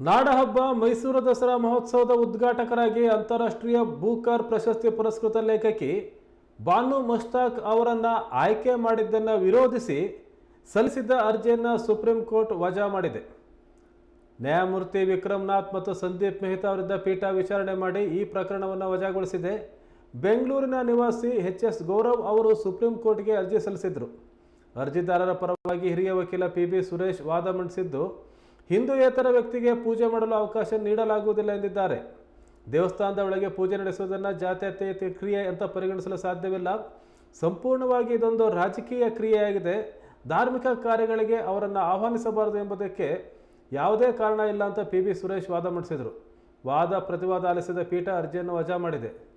ನಾಡಹಬ್ಬ ಮೈಸೂರು ದಸರಾ ಮಹೋತ್ಸವದ ಉದ್ಘಾಟಕರಾಗಿ ಅಂತಾರಾಷ್ಟ್ರೀಯ ಬೂಕರ್ ಪ್ರಶಸ್ತಿ ಪುರಸ್ಕೃತ ಲೇಖಕಿ ಬಾನು ಮಸ್ತಾಕ್ ಅವರನ್ನು ಆಯ್ಕೆ ಮಾಡಿದ್ದನ್ನು ವಿರೋಧಿಸಿ ಸಲ್ಲಿಸಿದ್ದ ಅರ್ಜಿಯನ್ನು ಸುಪ್ರೀಂ ಕೋರ್ಟ್ ವಜಾ ಮಾಡಿದೆ. ನ್ಯಾಯಮೂರ್ತಿ ವಿಕ್ರಮ್ನಾಥ್ ಮತ್ತು ಸಂದೀಪ್ ಮೆಹ್ತಾ ಅವರಿದ್ದ ಪೀಠ ವಿಚಾರಣೆ ಮಾಡಿ ಈ ಪ್ರಕರಣವನ್ನು ವಜಾಗೊಳಿಸಿದೆ. ಬೆಂಗಳೂರಿನ ನಿವಾಸಿ ಎಚ್ ಎಸ್ ಗೌರವ್ ಅವರು ಸುಪ್ರೀಂ ಕೋರ್ಟ್ಗೆ ಅರ್ಜಿ ಸಲ್ಲಿಸಿದ್ರು. ಅರ್ಜಿದಾರರ ಪರವಾಗಿ ಹಿರಿಯ ವಕೀಲ ಪಿ ಬಿ ಸುರೇಶ್ ವಾದ ಮಂಡಿಸಿದ್ದು ಹಿಂದೂಯೇತರ ವ್ಯಕ್ತಿಗೆ ಪೂಜೆ ಮಾಡಲು ಅವಕಾಶ ನೀಡಲಾಗುವುದಿಲ್ಲ ಎಂದಿದ್ದಾರೆ. ದೇವಸ್ಥಾನದ ಒಳಗೆ ಪೂಜೆ ನಡೆಸುವುದನ್ನು ಜಾತ್ಯತೀತ ಕ್ರಿಯೆ ಅಂತ ಪರಿಗಣಿಸಲು ಸಾಧ್ಯವಿಲ್ಲ. ಸಂಪೂರ್ಣವಾಗಿ ಇದೊಂದು ರಾಜಕೀಯ ಕ್ರಿಯೆಯಾಗಿದೆ. ಧಾರ್ಮಿಕ ಕಾರ್ಯಗಳಿಗೆ ಅವರನ್ನು ಆಹ್ವಾನಿಸಬಾರದು ಎಂಬುದಕ್ಕೆ ಯಾವುದೇ ಕಾರಣ ಇಲ್ಲ ಅಂತ ಪಿ ಬಿ ಸುರೇಶ್ ವಾದ ಮಂಡಿಸಿದರು. ವಾದ, ಪ್ರತಿವಾದ ಆಲಿಸಿದ ಪೀಠ ಅರ್ಜಿಯನ್ನು ವಜಾ ಮಾಡಿದೆ.